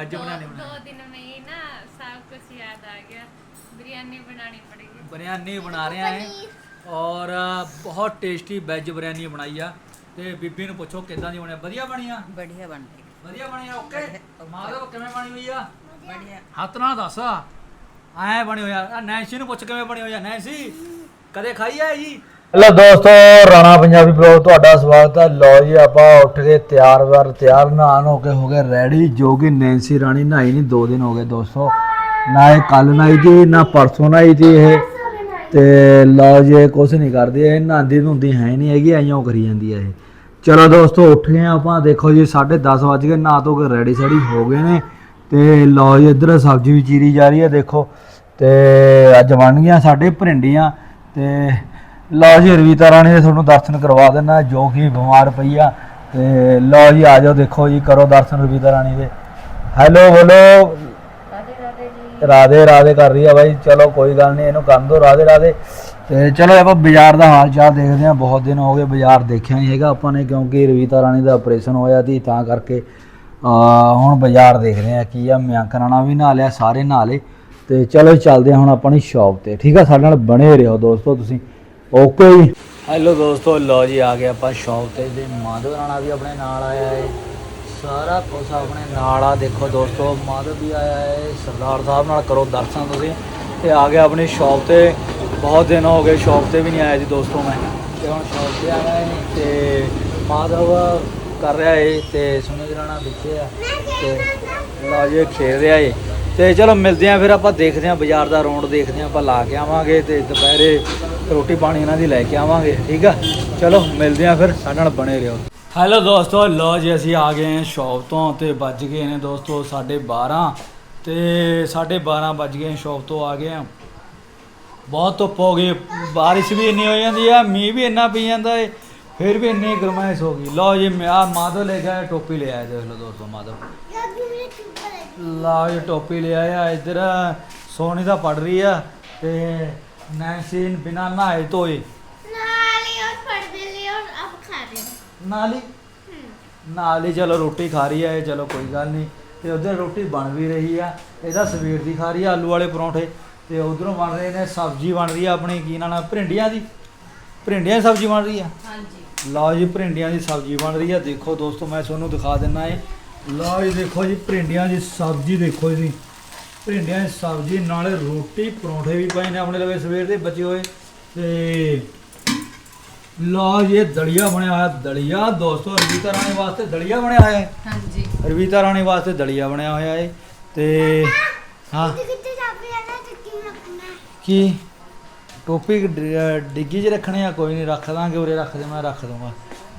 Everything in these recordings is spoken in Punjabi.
ਅੱਜ दो, बनाने दो बनाने दिन में ही ना सब कुछ याद आ गया बिरयानी बनानी पड़ेगी ਬਿਰਿਆਨੀ ਬਣਾ ਰਹੇ ਆ ਔਰ ਬਹੁਤ ਟੇਸਟੀ ਵੈਜ ਬਿਰਿਆਨੀ ਬਣਾਈ ਆ ਤੇ ਬੀਬੀ ਨੂੰ ਪੁੱਛੋ ਕਿੱਦਾਂ ਦੀ ਬਣੀ ਆ? ਵਧੀਆ ਬਣੀ ਆ बढ़िया बन गई ਵਧੀਆ ਬਣੀ ਆ ਓਕੇ ਮਾਧਵ ਕਿਵੇਂ ਬਣੀ ਹੋਈ ਆ बढ़िया ਹੱਥ ਨਾਲ ਦੱਸ ਐ ਬਣੀ ਹੋਈ ਆ ਆਹ ਨੈਂਸੀ ਨੂੰ ਪੁੱਛ ਕਿਵੇਂ ਬਣੀ ਹੋਈ ਆ ਨੈਂਸੀ ਕਦੇ ਖਾਈ ਆ ਜੀ ਹੈਲੋ ਦੋਸਤੋ, ਰਾਣਾ ਪੰਜਾਬੀ ਬਲੌਗ ਤੁਹਾਡਾ ਸਵਾਗਤ ਹੈ। ਲਓ ਜੀ, ਆਪਾਂ ਉੱਠ ਕੇ ਤਿਆਰ ਵਾਰ, ਤਿਆਰ ਨਹਾਣ ਹੋ ਕੇ ਹੋ ਗਏ ਰੈਡੀ ਜੋ ਕਿ ਨੈਂਸੀ ਰਾਣੀ ਨਹਾਈ ਨਹੀਂ, ਦੋ ਦਿਨ ਹੋ ਗਏ ਦੋਸਤੋ। ਨਾ ਇਹ ਕੱਲ ਨਹਾਈ ਜੀ ਨਾ ਪਰਸੋਂ ਨਹਾਈ ਜੀ ਇਹ। ਤੇ ਲਓ ਜੀ, ਇਹ ਕੁਛ ਨਹੀਂ ਕਰਦੀ, ਇਹ ਨਹਾਉਂਦੀ ਧੁੰਦੀ ਹੈ ਨਹੀਂ ਹੈਗੀ, ਐਂ ਕਰੀ ਜਾਂਦੀ ਹੈ ਇਹ। ਚਲੋ ਦੋਸਤੋ, ਉੱਠ ਗਏ ਆਪਾਂ। ਦੇਖੋ ਜੀ 10:30 ਵੱਜ ਗਏ, ਨਹਾ ਧੋ ਕੇ ਰੈਡੀ ਸੈਡੀ ਹੋ ਗਏ ਨੇ। ਤੇ ਲਓ ਜੀ, ਇੱਧਰ ਸਬਜ਼ੀ ਵੀ ਚੀਰੀ ਜਾ ਰਹੀ ਹੈ, ਦੇਖੋ। ਤੇ ਅੱਜ ਬਣ ਗਈਆਂ ਸਾਡੇ ਭਰਿੰਡੀਆਂ ਤੇ ਲਓ ਜੀ ਰਵੀਤਾ ਰਾਣੀ ਦੇ ਤੁਹਾਨੂੰ ਦਰਸ਼ਨ ਕਰਵਾ ਦਿੰਦਾ ਜੋ ਕਿ ਬਿਮਾਰ ਪਈ ਆ। ਤੇ ਲਓ ਜੀ ਆ ਜਾਓ ਦੇਖੋ ਜੀ ਕਰੋ ਦਰਸ਼ਨ ਰਵੀਤਾ ਰਾਣੀ ਦੇ। ਹੈਲੋ ਬੋਲੋ। ਰਾਧੇ ਰਾਧੇ ਕਰ ਰਹੀ ਆ ਬਾਈ। ਚਲੋ ਕੋਈ ਗੱਲ ਨਹੀਂ ਇਹਨੂੰ ਕਰਨ ਦੋ ਰਾਧੇ ਰਾਧੇ। ਤੇ ਚਲੋ ਆਪਾਂ ਬਾਜ਼ਾਰ ਦਾ ਹਾਲ ਚਾਲ ਦੇਖਦੇ ਹਾਂ। ਬਹੁਤ ਦਿਨ ਹੋ ਗਏ ਬਾਜ਼ਾਰ ਦੇਖਿਆ ਨਹੀਂ ਹੈਗਾ ਆਪਾਂ ਨੇ ਕਿਉਂਕਿ ਰਵੀਤਾ ਰਾਣੀ ਦਾ ਆਪਰੇਸ਼ਨ ਹੋਇਆ ਸੀ ਤਾਂ ਕਰਕੇ ਆ ਹੁਣ ਬਾਜ਼ਾਰ ਦੇਖਦੇ ਆ ਕੀ ਆ। ਮਿਆਂਕ ਰਾਣਾ ਵੀ ਨਹਾ ਲਿਆ ਸਾਰੇ ਨਹਾ ਲਏ। ਤੇ ਚਲੋ ਚੱਲਦੇ ਹਾਂ ਹੁਣ ਆਪਣੀ ਸ਼ਾਪ ਤੇ। ਠੀਕ ਆ ਸਾਡੇ ਨਾਲ ਬਣੇ ਰਹੋ ਦੋਸਤੋ ਤੁਸੀਂ। ਓਕੇ ਜੀ। ਹੈਲੋ ਦੋਸਤੋ ਲੋ ਜੀ, ਆ ਗਏ ਆਪਾਂ ਸ਼ਾਪ ਤੇ ਤੇ ਮਾਧਵ ਰਾਣਾ ਵੀ ਆਪਣੇ ਨਾਲ ਆਇਆ ਹੈ। ਸਾਰਾ ਕੁਝ ਆਪਣੇ ਨਾਲ ਆ। ਦੇਖੋ ਦੋਸਤੋ, ਮਾਧਵ ਵੀ ਆਇਆ ਹੈ। ਸਰਦਾਰ ਸਾਹਿਬ ਨਾਲ ਕਰੋ ਦਰਸ਼ਨ ਤੁਸੀਂ। ਤੇ ਆ ਗਿਆ ਆਪਣੀ ਸ਼ਾਪ ਤੇ। ਬਹੁਤ ਦਿਨ ਹੋ ਗਏ ਸ਼ਾਪ ਤੇ ਵੀ ਨਹੀਂ ਆਇਆ ਜੀ ਦੋਸਤੋ ਮੈਂ। ਤੇ ਹੁਣ ਸ਼ਾਪ ਤੇ ਆਇਆ ਹੈ ਤੇ ਮਾਧਵ ਕਰ ਰਿਹਾ ਏ ਤੇ ਸੁਨੀਲ ਰਾਣਾ ਵਿੱਚੇ ਆ। ਤੇ ਲਓ ਜੀ ਖੇਡ ਰਿਹਾ ਏ। ਤੇ ਚਲੋ ਮਿਲਦੇ ਆ ਫਿਰ ਆਪਾਂ ਦੇਖਦੇ ਆ ਬਾਜ਼ਾਰ ਦਾ ਰੌਂਡ ਦੇਖਦੇ ਆ ਆਪਾਂ ਲਾ ਕੇ ਆਵਾਂਗੇ ਤੇ ਦੁਪਹਿਰੇ ਰੋਟੀ ਪਾਣੀ ਇਹਨਾਂ ਦੀ ਲੈ ਕੇ ਆਵਾਂਗੇ, ਠੀਕ ਆ? ਚਲੋ, ਮਿਲਦੇ ਆ ਫਿਰ, ਸਾਡੇ ਨਾਲ ਬਣੇ ਰਹੋ। ਹੈਲੋ ਦੋਸਤੋ ਲੋ ਜੀ, ਅਸੀਂ ਆ ਗਏ ਹਾਂ ਸ਼ਾਪ ਤੋਂ ਤੇ ਵੱਜ ਗਏ ਨੇ ਦੋਸਤੋ 12:30 ਤੇ 12:30 ਵੱਜ ਗਏ ਸ਼ਾਪ ਤੋਂ ਆ ਗਏ ਹਾਂ। ਬਹੁਤ ਧੁੱਪ ਹੋ ਗਈ, ਬਾਰਿਸ਼ ਵੀ ਇੰਨੀ ਹੋ ਜਾਂਦੀ ਆ, ਮੀਂਹ ਵੀ ਇੰਨਾ ਪਈ ਜਾਂਦਾ ਏ, ਫਿਰ ਵੀ ਇੰਨੀ ਗਰਮਾਇਸ਼ ਹੋ ਗਈ। ਲਓ ਜੀ, ਮੈਂ ਆ ਮਾਧੋ ਲੈ ਕੇ ਆਇਆ, ਟੋਪੀ ਲੈ ਆਇਆ, ਦੇਖ ਲਓ ਦੋਸਤੋ ਮਾਧੋ ਲਓ ਜੀ, ਟੋਪੀ ਲੈ ਆਇਆ, ਇੱਧਰ ਸੋਨੀ ਦਾ ਪੜ ਰਹੀ ਆ ਤੇ ਨੈਨਸੀਨ ਬਿਨਾਂ ਨਹਾਏ ਧੋਏ। ਨਾਲੀ ਔਰ ਪੜਦੇ ਲਈ ਔਰ ਅਬ ਖਾ ਰਹੇ ਹਾਂ। ਨਾਲੀ ਨਾਲੀ ਚਲੋ ਰੋਟੀ ਖਾ ਰਹੀ ਹੈ ਚਲੋ ਕੋਈ ਗੱਲ ਨਹੀਂ। ਤੇ ਉਧਰ ਰੋਟੀ ਬਣ ਵੀ ਰਹੀ ਆ। ਇਹਦਾ ਸਵੇਰ ਦੀ ਖਾ ਰਹੀ ਆ ਆਲੂ ਵਾਲੇ ਪਰੌਂਠੇ। ਤੇ ਉਧਰੋਂ ਬਣ ਰਹੇ ਨੇ ਸਬਜ਼ੀ ਬਣ ਰਹੀ ਆ ਆਪਣੀ ਕੀ ਨਾਲ ਭਿੰਡੀਆਂ ਦੀ? ਭਿੰਡੀਆਂ ਦੀ ਸਬਜ਼ੀ ਬਣ ਰਹੀ ਆ? ਹਾਂਜੀ। ਲਓ ਜੀ ਭਿੰਡੀਆਂ ਦੀ ਸਬਜ਼ੀ ਬਣ ਰਹੀ ਆ। ਦੇਖੋ ਦੋਸਤੋ ਮੈਂ ਤੁਹਾਨੂੰ ਦਿਖਾ ਦਿੰਨਾ ਏ। ਲਓ ਜੀ ਦੇਖੋ ਜੀ ਭਿੰਡੀਆਂ ਦੀ ਸਬਜ਼ੀ ਦੇਖੋ ਜੀ। ਭਿੰਡੀਆਂ ਦੀ ਸਬਜ਼ੀ ਨਾਲੇ ਰੋਟੀ ਪਰੌਂਠੇ ਵੀ ਪਏ ਨੇ ਆਪਣੇ ਲਵੇ ਸਵੇਰ ਦੇ ਬਚੇ ਹੋਏ। ਤੇ ਲਓ ਜੀ ਇਹ ਦਲੀਆ ਬਣਿਆ ਹੋਇਆ ਦਲੀਆ। ਦੋਸਤੋ ਰਵੀਤਾ ਰਾਣੀ ਵਾਸਤੇ ਦਲੀਆ ਬਣਿਆ ਹੋਇਆ ਹੈ। ਹਾਂਜੀ। ਰਵੀਤਾ ਰਾਣੀ ਵਾਸਤੇ ਦਲੀਆ ਬਣਿਆ ਹੋਇਆ ਹੈ। ਤੇ ਹਾਂ। ਕਿੱਥੇ ਕੀ ਟੋਪੀ ਡਿੱਗੀ 'ਚ ਰੱਖਣੇ ਆ? ਕੋਈ ਨਹੀਂ ਰੱਖ ਦਾਂਗੇ ਉਰੇ ਰੱਖ ਦੇ ਮੈਂ ਰੱਖ ਦੂੰਗਾ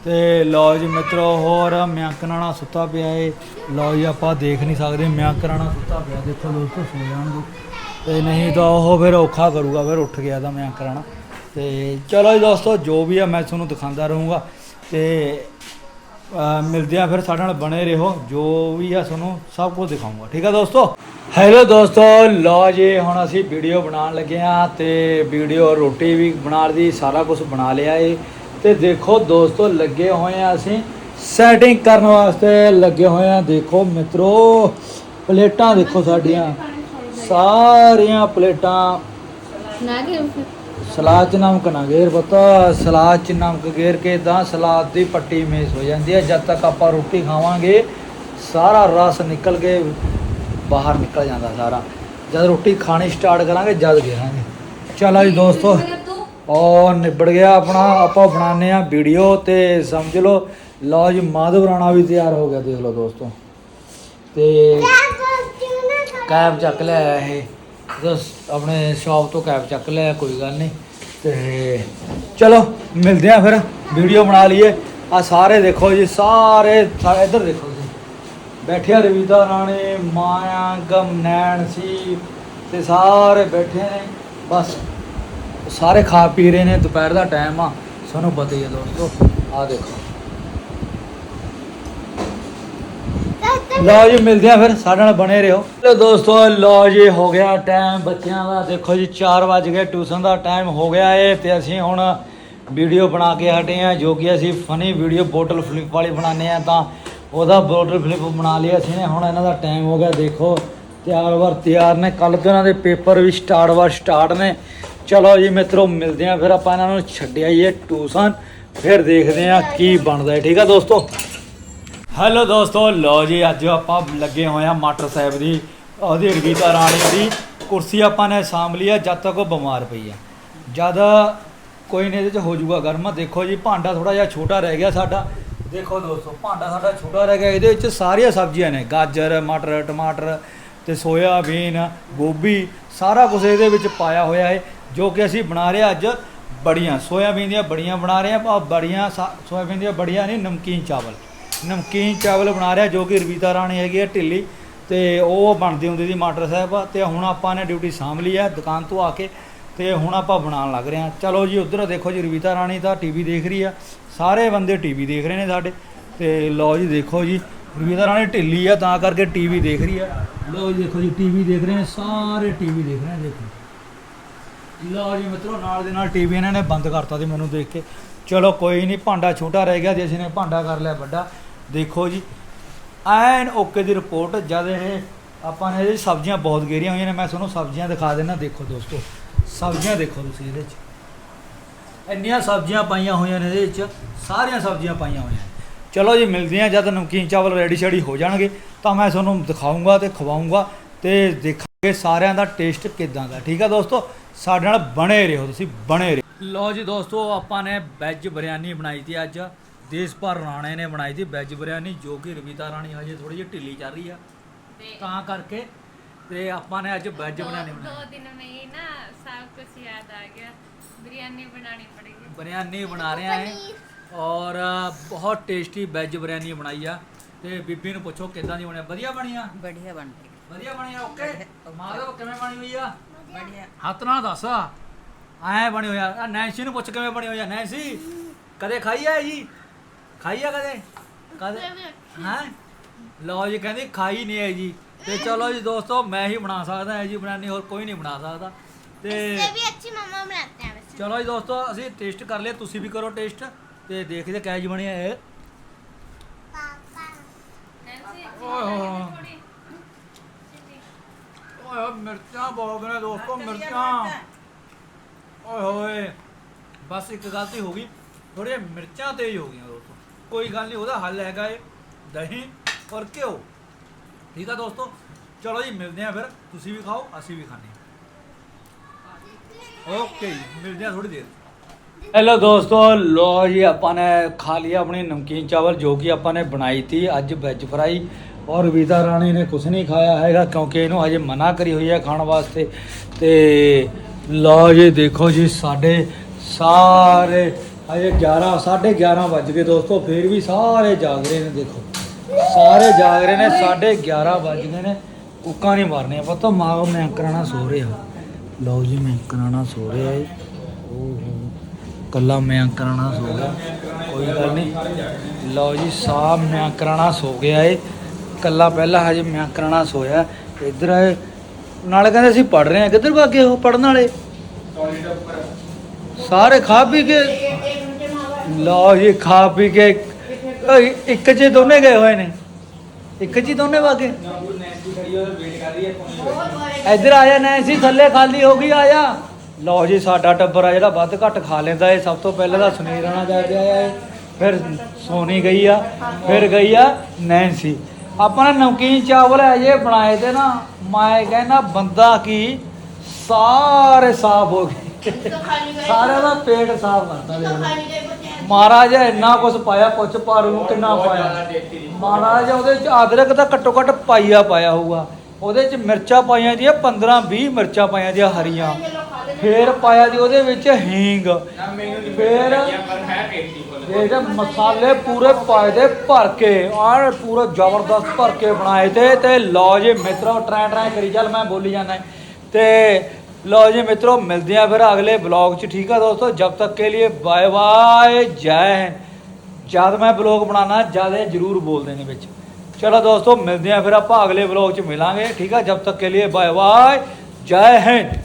ਤੇ ਲਓ ਜੀ ਮਿੱਤਰੋ, ਹੋਰ ਮਿਆਂਕ ਰਾਣਾ ਸੁੱਤਾ ਪਿਆ ਏ। ਲਓ ਜੀ, ਆਪਾਂ ਦੇਖ ਨਹੀਂ ਸਕਦੇ, ਮਿਆਂਕ ਸੁੱਤਾ ਪਿਆ, ਦੇਖੋ ਦੋਸਤੋ, ਸੋ ਜਾਣ ਤੇ ਨਹੀਂ ਤਾਂ ਉਹ ਫਿਰ ਔਖਾ ਕਰੂਗਾ, ਫਿਰ ਉੱਠ ਗਿਆ ਤਾਂ ਮਿਆਂਕ ਰਾਣਾ ਤੇ ਚਲੋ ਜੀ ਦੋਸਤੋ, ਜੋ ਵੀ ਆ, ਮੈਂ ਤੁਹਾਨੂੰ ਦਿਖਾਉਂਦਾ ਰਹੂੰਗਾ। ਤੇ, ਅਹ, ਮਿਲਦੇ ਆ ਫਿਰ ਸਾਡੇ ਨਾਲ ਬਣੇ ਰਹੋ। ਜੋ ਵੀ ਆ, ਤੁਹਾਨੂੰ ਸਭ ਕੁਝ ਦਿਖਾਉਂਗਾ। ਠੀਕ ਆ ਦੋਸਤੋ? ਹੈਲੋ ਦੋਸਤੋ, ਲਓ ਜੀ, ਹੁਣ ਅਸੀਂ ਵੀਡੀਓ ਬਣਾਉਣ ਲੱਗੇ ਆ ਤੇ ਵੀਡੀਓ ਰੋਟੀ ਵੀ ਬਣਾ ਲਈ, ਸਾਰਾ ਕੁਝ ਬਣਾ ਲਿਆ ਏ। ਤੇ ਦੇਖੋ ਦੋਸਤੋ ਲੱਗੇ ਹੋਏ ਆ ਅਸੀਂ ਸੈਟਿੰਗ ਕਰਨ ਵਾਸਤੇ ਲੱਗੇ ਹੋਏ ਆ। ਦੇਖੋ ਮਿੱਤਰੋ ਪਲੇਟਾਂ ਦੇਖੋ ਸਾਡੀਆਂ। ਸਾਰੀਆਂ ਪਲੇਟਾਂ। ਸਲਾਦ ਚ ਨਮਕ ਨਾ ਗੇਰ ਪਤਾ। ਸਲਾਦ ਚ ਨਮਕ ਗੇਰ ਕੇ ਤਾਂ ਸਲਾਦ ਦੀ ਪੱਟੀ ਮੇਸ ਹੋ ਜਾਂਦੀ ਹੈ। ਜਦ ਤੱਕ ਆਪਾਂ ਰੋਟੀ ਖਾਵਾਂਗੇ ਸਾਰਾ ਰਸ ਨਿਕਲ ਕੇ ਬਾਹਰ ਨਿਕਲ ਜਾਂਦਾ ਸਾਰਾ। ਜਦ ਰੋਟੀ ਖਾਣੀ ਸਟਾਰਟ ਕਰਾਂਗੇ ਜਦ ਗੇਰਾਂਗੇ। ਚਲੋ ਜੀ ਦੋਸਤੋ। ਔਰ ਨਿਬੜ ਗਿਆ ਆਪਣਾ, ਆਪਾਂ ਬਣਾਉਂਦੇ ਆ ਵੀਡੀਓ ਤੇ ਸਮਝ ਲਓ। ਲਓ ਜੀ, ਮਾਧਵ ਰਾਣਾ ਵੀ ਤਿਆਰ ਹੋ ਗਿਆ, ਦੇਖ ਲਓ ਦੋਸਤੋ। ਤੇ ਕੈਬ ਚੱਕ ਲਿਆ ਇਹ। ਆਪਣੇ ਸ਼ਾਪ ਤੋਂ ਕੈਬ ਚੱਕ ਲਿਆ, ਕੋਈ ਗੱਲ ਨਹੀਂ। ਤੇ ਚਲੋ, ਮਿਲਦੇ ਆ ਫਿਰ ਵੀਡੀਓ ਬਣਾ ਲਈਏ। ਆ ਸਾਰੇ ਦੇਖੋ ਜੀ, ਸਾਰੇ ਇੱਧਰ ਦੇਖੋ ਜੀ। ਬੈਠੇ ਆ ਰਵੀਤਾ ਰਾਣੇ, ਮਾਇਆ, ਗਮ, ਨੈਣ ਸੀ ਤੇ ਸਾਰੇ ਬੈਠੇ ਨੇ। ਬਸ। ਸਾਰੇ ਖਾ ਪੀ ਰਹੇ ਨੇ, ਦੁਪਹਿਰ ਦਾ ਟਾਈਮ ਆ। ਸਾਨੂੰ ਪਤਾ ਹੀ ਆ ਦੋਸਤੋ ਆ ਦੇਖੋ। ਲਓ ਜੀ, ਮਿਲਦੇ ਆ ਫਿਰ, ਸਾਡੇ ਨਾਲ ਬਣੇ ਰਹੋ। ਲੋ ਦੋਸਤੋ, ਲਓ ਜੀ, ਹੋ ਗਿਆ ਟਾਈਮ ਬੱਚਿਆਂ ਦਾ। ਦੇਖੋ ਜੀ 4 ਵਜ ਗਏ ਟਿਊਸ਼ਨ ਦਾ ਟਾਈਮ ਹੋ ਗਿਆ ਏ, ਤੇ ਅਸੀਂ ਹੁਣ ਵੀਡੀਓ ਬਣਾ ਕੇ ਹਟੇ ਆ, ਜੋ ਕਿ ਅਸੀਂ ਫਨੀ ਵੀਡੀਓ ਬੋਟਲ ਫਲਿੱਪ ਵਾਲੀ ਬਣਾਉਂਦੇ ਆ, ਤਾਂ ਉਹਦਾ ਬੋਟਲ ਫਲਿੱਪ ਬਣਾ ਲਿਆ ਅਸੀਂ ਨੇ। ਹੁਣ ਇਹਨਾਂ ਦਾ ਟਾਈਮ ਹੋ ਗਿਆ, ਦੇਖੋ, ਤਿਆਰ ਵਰ ਤਿਆਰ ਨੇ। ਕੱਲ ਤੋਂ ਇਹਨਾਂ ਦੇ ਪੇਪਰ ਵੀ ਸਟਾਰਟ ਵਰ ਸਟਾਰਟ ਨੇ। ਚਲੋ ਜੀ ਮਿੱਤਰੋ, ਮਿਲਦੇ ਆ ਫਿਰ ਆਪਾਂ ਇਹਨਾਂ ਨੂੰ ਛੱਡਿਆ ਇਹ ਟੂਸਨ। ਫਿਰ ਦੇਖਦੇ ਆ ਕੀ ਬਣਦਾ ਹੈ, ਠੀਕ ਆ ਦੋਸਤੋ? ਹੈਲੋ ਦੋਸਤੋ ਲੋ ਜੀ, ਅੱਜ ਆਪਾਂ ਲੱਗੇ ਹੋਏ ਆ ਮਾਟਰ ਸਾਹਿਬ ਦੀ, ਉਹਦੀ ਰਵੀਤਾ ਰਾਣੀ ਦੀ। ਕੁਰਸੀ ਆਪਾਂ ਨੇ ਸਾਂਭ ਲਈ ਆ, ਜਦ ਤੱਕ ਉਹ ਬਿਮਾਰ ਪਈ ਆ। ਜਦ ਕੋਈ ਨਹੀਂ ਇਹਦੇ ਚ ਹੋ ਜਾਊਗਾ ਗਰਮ, ਦੇਖੋ ਜੀ, ਭਾਂਡਾ ਥੋੜਾ ਜਿਹਾ ਛੋਟਾ ਰਹਿ ਗਿਆ ਸਾਡਾ। ਦੇਖੋ ਦੋਸਤੋ, ਭਾਂਡਾ ਸਾਡਾ ਛੋਟਾ ਰਹਿ ਗਿਆ, ਇਹਦੇ ਵਿੱਚ ਸਾਰੀਆਂ ਸਬਜ਼ੀਆਂ ਨੇ। ਗਾਜਰ, ਮਟਰ, ਟਮਾਟਰ ਤੇ ਸੋਇਆਬੀਨ, ਗੋਭੀ, ਸਾਰਾ ਕੁਝ ਇਹਦੇ ਵਿੱਚ ਪਾਇਆ ਹੋਇਆ ਹੈ। ਜੋ ਕਿ ਅਸੀਂ ਬਣਾ ਰਹੇ ਅੱਜ ਬੜੀਆਂ, ਸੋਇਆਬੀਨ ਦੀਆਂ ਬੜੀਆਂ ਬਣਾ ਰਹੇ ਹਾਂ ਬੜੀਆਂ ਸਾ- ਸੋਇਆਬੀਨ ਦੀਆਂ ਬੜੀਆਂ ਨਹੀਂ ਨਮਕੀਨ ਚਾਵਲ। ਨਮਕੀਨ ਚਾਵਲ ਬਣਾ ਰਿਹਾ ਜੋ ਕਿ ਰਵੀਤਾ ਰਾਣੀ ਹੈਗੀ ਹੈ ਢਿੱਲੀ, ਤੇ ਉਹ ਬਣਦੀ ਹੁੰਦੀ ਸੀ ਮਾਟਰ ਸਾਹਿਬ, ਤੇ ਹੁਣ ਆਪਾਂ ਨੇ ਡਿਊਟੀ ਸਾਂਭ ਲਈ ਹੈ ਦੁਕਾਨ ਤੋਂ ਆ ਕੇ, ਤੇ ਹੁਣ ਆਪਾਂ ਬਣਾਉਣ ਲੱਗ ਰਹੇ ਹਾਂ। ਚਲੋ ਜੀ, ਉਧਰ ਦੇਖੋ ਜੀ, ਰਵੀਤਾ ਰਾਣੀ ਤਾਂ ਟੀਵੀ ਦੇਖ ਰਹੀ ਆ ਸਾਰੇ ਬੰਦੇ ਟੀਵੀ ਦੇਖ ਰਹੇ ਨੇ ਸਾਡੇ, ਤੇ ਲਓ ਜੀ, ਦੇਖੋ ਜੀ, ਰਵੀਤਾ ਰਾਣੀ ਢਿੱਲੀ ਆ, ਤਾਂ ਕਰਕੇ ਟੀਵੀ ਦੇਖ ਰਹੀ ਆ ਲਓ ਜੀ, ਦੇਖੋ ਜੀ ਟੀਵੀ ਦੇਖ ਰਹੇ ਨੇ, ਸਾਰੇ ਟੀਵੀ ਦੇਖ ਰਹੇ ਨੇ, ਦੇਖੋ। ਲਓ ਜੀ ਮਿੱਤਰੋ, ਨਾਲ ਦੇ ਨਾਲ ਟੀਵੀ ਇਹਨਾਂ ਨੇ ਬੰਦ ਕਰਤਾ ਸੀ ਮੈਨੂੰ ਦੇਖ ਕੇ। ਚਲੋ ਕੋਈ ਨਹੀਂ ਭਾਂਡਾ ਛੋਟਾ ਰਹਿ ਗਿਆ ਤੇ ਅਸੀਂ ਨੇ ਭਾਂਡਾ ਕਰ ਲਿਆ ਵੱਡਾ। ਦੇਖੋ ਜੀ, ਐਨ ਓਕੇ ਦੀ ਰਿਪੋਰਟ ਜਦ ਇਹ ਆਪਾਂ ਨੇ ਇਹਦੀ ਸਬਜ਼ੀਆਂ ਬਹੁਤ ਗੇਰੀਆਂ ਹੋਈਆਂ ਨੇ, ਮੈਂ ਤੁਹਾਨੂੰ ਸਬਜ਼ੀਆਂ ਦਿਖਾ ਦੇਣਾ ਦੇਖੋ ਦੋਸਤੋ। ਸਬਜ਼ੀਆਂ ਦੇਖੋ ਤੁਸੀਂ ਇਹਦੇ 'ਚ। ਇੰਨੀਆਂ ਸਬਜ਼ੀਆਂ ਪਾਈਆਂ ਹੋਈਆਂ ਨੇ ਇਹਦੇ ਵਿੱਚ ਸਾਰੀਆਂ ਸਬਜ਼ੀਆਂ ਪਾਈਆਂ ਹੋਈਆਂ ਚਲੋ ਜੀ, ਮਿਲਦੇ ਆ ਜਦ ਨਮਕੀਨ ਚਾਵਲ ਰੈਡੀ ਸ਼ੈਡੀ ਹੋ ਜਾਣਗੇ, ਤਾਂ ਮੈਂ ਤੁਹਾਨੂੰ ਦਿਖਾਉਂਗਾ ਤੇ ਖਵਾਉਂਗਾ ਤੇ ਕਿ ਸਾਰਿਆਂ ਦਾ ਟੇਸਟ ਕਿਦਾਂ ਦਾ ਠੀਕ ਆ ਦੋਸਤੋ? ਸਾਡੇ ਨਾਲ ਬਣੇ ਰਹੋ ਤੁਸੀਂ ਬਣੇ ਰਹੋ। ਲਓ ਜੀ ਦੋਸਤੋ ਆਪਾਂ ਨੇ ਵੈਜ ਬਿਰਿਆਨੀ ਬਣਾਈ ਤੀ ਅੱਜ। ਦੇਸ਼ ਭਰ ਰਾਣੇ ਨੇ ਬਣਾਈ ਤੀ ਵੈਜ ਬਿਰਿਆਨੀ ਜੋ ਕਿ ਰਵਿਤਾ ਰਾਣੀ ਹਜੇ ਥੋੜੀ ਜਿਹੀ ਢਿੱਲੀ ਚੱਲ ਰਹੀ ਆ। ਤਾਂ ਕਰਕੇ ਤੇ ਆਪਾਂ ਨੇ ਅੱਜ ਵੈਜ ਬਣਾਣੀ ਬਣਾਈ ਦੋ ਦਿਨ ਮੈਂ ਨਾ ਸਭ ਕੁਝ ਯਾਦ ਆ ਗਿਆ। ਬਿਰਿਆਨੀ ਬਣਾਣੀ ਪੜੇਗੀ। ਬਿਰਿਆਨੀ ਬਣਾ ਰਹੇ ਆ ਔਰ ਬਹੁਤ ਟੇਸਟੀ ਵੈਜ ਬਿਰਿਆਨੀ ਬਣਾਈ ਆ। ਤੇ ਬੀਬੀ ਨੂੰ ਪੁੱਛੋ ਕਿਦਾਂ ਦੀ ਬਣਿਆ ਵਧੀਆ ਬਣੀ ਆ? ਬੜੀਆ ਬਣ ਵਧੀਆ ਬਣੀ ਆ ਓਕੇ ਮਾਧਵ ਕਿਵੇਂ ਬਣੀ ਹੋਈ ਆ बढ़िया ਹੱਥ ਨਾਲ ਦੱਸ ਐ ਬਣੀ ਹੋਈ ਆ ਆਹ ਨੈਂਸੀ ਨੂੰ ਪੁੱਛ ਕਿਵੇਂ ਬਣੀ ਹੋਈ ਆ ਨੈਂਸੀ ਕਦੇ ਖਾਈ ਆ ਇਹ ਜੀ ਖਾਈ ਆ ਕਦੇ ਕਦੇ ਹੈ ਲਓ ਜੀ ਕਹਿੰਦੀ ਖਾਈ ਨਹੀਂ ਹੈ ਜੀ ਤੇ ਚਲੋ ਜੀ ਦੋਸਤੋ ਮੈਂ ਹੀ ਬਣਾ ਸਕਦਾ ਹੈ ਜੀ ਬਣਾਣੀ ਹੋਰ ਕੋਈ ਨਹੀਂ ਬਣਾ ਸਕਦਾ ਤੇ इससे भी अच्छी मम्मा बनाते हैं वैसे ਚਲੋ ਜੀ ਦੋਸਤੋ ਅਸੀਂ ਟੇਸਟ ਕਰ ਲਿਆ ਤੁਸੀਂ ਵੀ ਕਰੋ ਟੇਸਟ ਤੇ ਦੇਖਦੇ ਕਿਹੋ ਜੀ ਬਣੀ ਹੈ ਇਹ पापा नैन्सी, ओए हो। थोड़ी ਓਏ ਮਿਰਚਾਂ ਬਹੁਤ ਨੇ ਦੋਸਤੋ ਮਿਰਚਾਂ। ਓਏ ਹੋਏ ਬਸ ਇੱਕ ਗਲਤੀ ਹੋ ਗਈ ਥੋੜੀਆਂ ਮਿਰਚਾਂ ਤੇਜ਼ ਹੋ ਗਈਆਂ ਦੋਸਤੋ। ਕੋਈ ਗੱਲ ਨਹੀਂ ਉਹਦਾ ਹੱਲ ਹੈਗਾ ਏ ਦਹੀਂ ਔਰ ਘਿਓ। ਠੀਕ ਆ ਦੋਸਤੋ? ਚਲੋ ਜੀ ਮਿਲਦੇ ਆ ਫਿਰ। ਤੁਸੀਂ ਵੀ ਖਾਓ ਅਸੀਂ ਵੀ ਖਾਣੇ ਓਕੇ ਜੀ ਮਿਲਦੇ ਆ ਥੋੜੀ ਦੇਰ। ਹੈਲੋ ਦੋਸਤੋ ਲੋ ਜੀ ਆਪਾਂ ਨੇ ਖਾ ਲਿਆ ਆਪਣੀ ਨਮਕੀਨ ਚਾਵਲ ਜੋ ਕਿ ਆਪਾਂ ਨੇ ਬਣਾਈ ਤੀ ਅੱਜ ਵੈਜ ਫਰਾਈ ਔਰ ਵੀਤਾ ਰਾਣੀ ਨੇ ਕੁਝ ਨਹੀਂ ਖਾਇਆ ਹੈਗਾ ਕਿਉਂਕਿ ਇਹਨੂੰ ਹਜੇ ਮਨਾ ਕਰੀ ਹੋਈ ਹੈ ਖਾਣ ਵਾਸਤੇ। ਤੇ ਲਓ ਜੀ, ਦੇਖੋ ਜੀ, ਸਾਡੇ ਸਾਰੇ ਹਜੇ 11 11:30 ਵੱਜ ਗਏ ਦੋਸਤੋ, ਫਿਰ ਵੀ ਸਾਰੇ ਜਾਗ ਰਹੇ ਨੇ, ਦੇਖੋ। ਸਾਰੇ ਜਾਗ ਰਹੇ ਨੇ 11:30 ਵੱਜ ਗਏ ਨੇ। ਕੁੱਕਾਂ ਨਹੀਂ ਮਾਰਨੇ, ਪਤਾ ਮਾਂ, ਮੈਂ ਕਰਾਣਾ ਸੋ ਰਿਹਾ। ਲਓ ਜੀ, ਮੈਂ ਕਰਾਣਾ ਸੋ ਰਿਹਾ ਏ ਓਹੋ, ਕੱਲਾ ਮੈਂ ਕਰਾਣਾ ਸੋ ਗਿਆ ਕੋਈ ਗੱਲ ਨਹੀਂ। ਲਓ ਜੀ, ਸਾਹ ਮੈਂ ਕਰਾਣਾ ਸੋ ਗਿਆ ਏ। ਕੱਲਾ ਪਹਿਲਾਂ ਹਜੇ ਮੈਂ ਕਰਾਣਾ ਸੋਇਆ। ਇੱਧਰ ਆਏ। ਨਾਲੇ ਕਹਿੰਦੇ ਅਸੀਂ ਪੜ ਰਹੇ ਹਾਂ। ਕਿੱਧਰ ਭਾਗੇ ਉਹ ਪੜਨ ਵਾਲੇ? ਸਾਰੇ ਖਾ ਪੀ ਕੇ। ਲਓ ਜੀ, ਖਾ ਪੀ ਕੇ। ਇੱਕ ਚ ਦੋਨੇ ਗਏ ਹੋਏ ਨੇ। ਇੱਕ ਚ ਹੀ ਦੋਨੇ ਵਾਗੇ ਇੱਧਰ ਆਇਆ ਜਾ ਨੈਂਸੀ, ਥੱਲੇ ਖਾਲੀ ਹੋ ਗਈ, ਆਇਆ। ਲਓ ਜੀ, ਸਾਡਾ ਟੱਬਰ ਆ ਜਿਹੜਾ ਵੱਧ ਘੱਟ ਖਾ ਲੈਂਦਾ ਏ। ਸਭ ਤੋਂ ਪਹਿਲਾਂ ਤਾਂ ਸੁਨੀਰ ਰਾਣਾ ਜਾ ਕੇ ਆਇਆ ਏ। ਫਿਰ ਸੋਨੀ ਗਈ ਆ। ਫਿਰ ਗਈ ਆ ਨੈਂਸੀ। ਆਪਾਂ ਨੇ ਨਮਕੀਨ ਚਾਵਲ ਹੈ ਜੇ ਬਣਾਏ ਤੇ ਨਾ ਮੈਂ ਕਹਿੰਦਾ ਬੰਦਾ ਕੀ ਸਾਰੇ ਸਾਫ਼ ਹੋ ਗਏ। ਸਾਰਿਆਂ ਦਾ ਪੇਟ ਸਾਫ਼ ਕਰਤਾ ਦੇਖ ਲਓ। ਮਹਾਰਾਜ ਇੰਨਾ ਕੁਝ ਪਾਇਆ ਪੁੱਛ ਪਾਰੂ ਨੂੰ ਕਿੰਨਾ ਪਾਇਆ। ਮਹਾਰਾਜ ਉਹਦੇ ਚ ਅਦਰਕ ਤਾਂ ਘੱਟੋ ਘੱਟ ਪਾਈਆ ਪਾਇਆ ਹੋਊਗਾ। ਉਹਦੇ ਚ ਮਿਰਚਾਂ ਪਾਈਆਂ ਦੀਆਂ 15 20 ਮਿਰਚਾਂ ਪਾਈਆਂ ਦੀਆਂ ਹਰੀਆਂ। ਫੇਰ ਪਾਇਆ ਜੀ ਉਹਦੇ ਵਿੱਚ ਹੀਂਗ। ਫੇਰ ਦੇਖ ਮਸਾਲੇ ਪੂਰੇ ਪਾਏ ਦੇ ਭਰ ਕੇ, ਆਹ ਪੂਰਾ ਜ਼ਬਰਦਸਤ ਭਰ ਕੇ ਬਣਾਏ ਤੇ ਤੇ ਲਓ ਜੀ ਮਿੱਤਰੋ, ਟਰਾਂ ਟਰਾਂ ਕਰੀ ਚੱਲ, ਮੈਂ ਬੋਲੀ ਜਾਂਦਾ। ਤੇ ਲਓ ਜੀ ਮਿੱਤਰੋ, ਮਿਲਦੇ ਆ ਫਿਰ ਅਗਲੇ ਬਲੌਗ 'ਚ, ਠੀਕ ਆ ਦੋਸਤੋ? ਜਬ ਤੱਕ ਕੇ ਲਈ ਬਾਏ ਬਾਏ, ਜੈ ਹਿੰਦ। ਜਦ ਮੈਂ ਬਲੌਗ ਬਣਾਣਾ ਜ਼ਿਆਦਾ ਜ਼ਰੂਰ ਬੋਲਦੇ ਨੇ ਵਿੱਚ। ਚਲੋ ਦੋਸਤੋ, ਮਿਲਦੇ ਆ ਫਿਰ ਆਪਾਂ ਅਗਲੇ ਬਲੌਗ 'ਚ ਮਿਲਾਂਗੇ, ਠੀਕ ਆ? ਜਬ ਤੱਕ ਕੇ ਲਈ ਬਾਏ ਬਾਏ, ਜੈ ਹਿੰਦ।